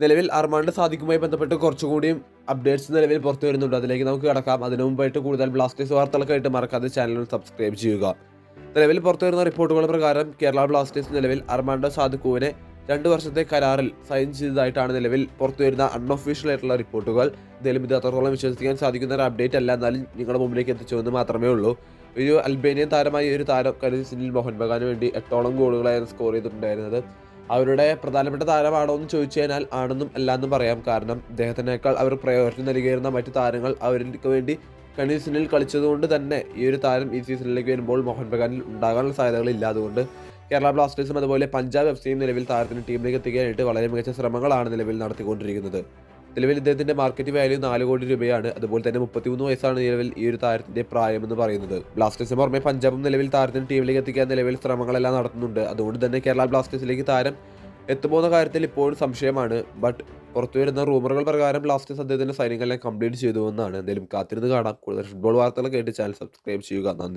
നിലവിൽ അർമാണ്ട് സാധിക്കുമായി ബന്ധപ്പെട്ട് കുറച്ചുകൂടിയും അപ്ഡേറ്റ്സ് നിലവിൽ പുറത്തു വരുന്നുണ്ട്. അതിലേക്ക് നമുക്ക് കിടക്കാം. അതിനു മുമ്പായിട്ട് കൂടുതൽ ബ്ലാസ്റ്റേഴ്സ് വാർത്തകളൊക്കെ ആയിട്ട് മറക്കാതെ ചാനൽ സബ്സ്ക്രൈബ് ചെയ്യുക. നിലവിൽ പുറത്തു വരുന്ന റിപ്പോർട്ടുകൾ പ്രകാരം കേരള ബ്ലാസ്റ്റേഴ്സ് നിലവിൽ അർമാണ്ടോ സാധുക്കുവിനെ രണ്ട് വർഷത്തെ കരാറിൽ സൈൻ ചെയ്തതായിട്ടാണ് നിലവിൽ പുറത്തു വരുന്ന അൺഒഫീഷ്യൽ ആയിട്ടുള്ള റിപ്പോർട്ടുകൾ എന്തായാലും ഇത് അത്രത്തോളം വിശ്വസിക്കാൻ സാധിക്കുന്ന ഒരു അപ്ഡേറ്റ് അല്ല. എന്നാലും നിങ്ങളുടെ മുമ്പിലേക്ക് എത്തിച്ചു എന്ന് മാത്രമേ ഉള്ളൂ. ഒരു അൽബേനിയൻ താരമായി ഒരു താരം കരുതി സുനിൽ മോഹൻ ബഗാന് വേണ്ടി എട്ടോളം ഗോളുകളായിരുന്നു സ്കോർ ചെയ്തിട്ടുണ്ടായിരുന്നത്. അവരുടെ പ്രധാനപ്പെട്ട താരമാണോ എന്ന് ചോദിച്ചു കഴിഞ്ഞാൽ ആണെന്നും അല്ലാന്നും പറയാം. കാരണം അദ്ദേഹത്തിനേക്കാൾ അവർ പ്രയോജനം നൽകിയിരുന്ന മറ്റു താരങ്ങൾ അവർക്ക് വേണ്ടി കഴിഞ്ഞ സീസണിൽ കളിച്ചതുകൊണ്ട് തന്നെ ഈ ഒരു താരം ഈ സീസണിലേക്ക് വരുമ്പോൾ മോഹൻ ബഗാനിൽ ഉണ്ടാകാനുള്ള സാധ്യതകളില്ല അതുകൊണ്ട് കേരള ബ്ലാസ്റ്റേഴ്സും അതുപോലെ പഞ്ചാബ് എഫ് സിയും നിലവിൽ താരത്തിന് ടീമിലേക്ക് എത്തിക്കാനായിട്ട് വളരെ മികച്ച ശ്രമങ്ങളാണ് നിലവിൽ നടത്തിക്കൊണ്ടിരിക്കുന്നത്. നിലവിൽ ഇദ്ദേഹത്തിന്റെ മാർക്കറ്റ് വാല്യൂ നാല് കോടി രൂപയാണ്. അതുപോലെ തന്നെ മുപ്പത്തിമൂന്ന് വയസ്സാണ് നിലവിൽ ഈ ഒരു താരത്തിന്റെ പ്രായമെന്ന് പറയുന്നത്. ബ്ലാസ്റ്റേഴ്സിന് പുറമെ പഞ്ചാബും നിലവിൽ താരത്തിന് ടീമിലേക്ക് എത്തിക്കാൻ നിലവിൽ ശ്രമങ്ങളെല്ലാം നടത്തുന്നുണ്ട്. അതുകൊണ്ട് തന്നെ കേരള ബ്ലാസ്റ്റേഴ്സിലേക്ക് താരം എത്തുമോ എന്ന കാര്യത്തിൽ ഇപ്പോഴും സംശയമാണ്. ബട്ട് പുറത്തു വരുന്ന റൂമറുകൾ പ്രകാരം ബ്ലാസ്റ്റേഴ്സ് അദ്ദേഹത്തിന്റെ സൈനികളെല്ലാം കംപ്ലീറ്റ് ചെയ്തു എന്നാണ് എന്തെങ്കിലും കാത്തിരുന്ന് കാണാം. കൂടുതൽ ഫുട്ബോൾ വാർത്തകൾ കേട്ട് ചാനൽ സബ്സ്ക്രൈബ് ചെയ്യുക. നന്ദി.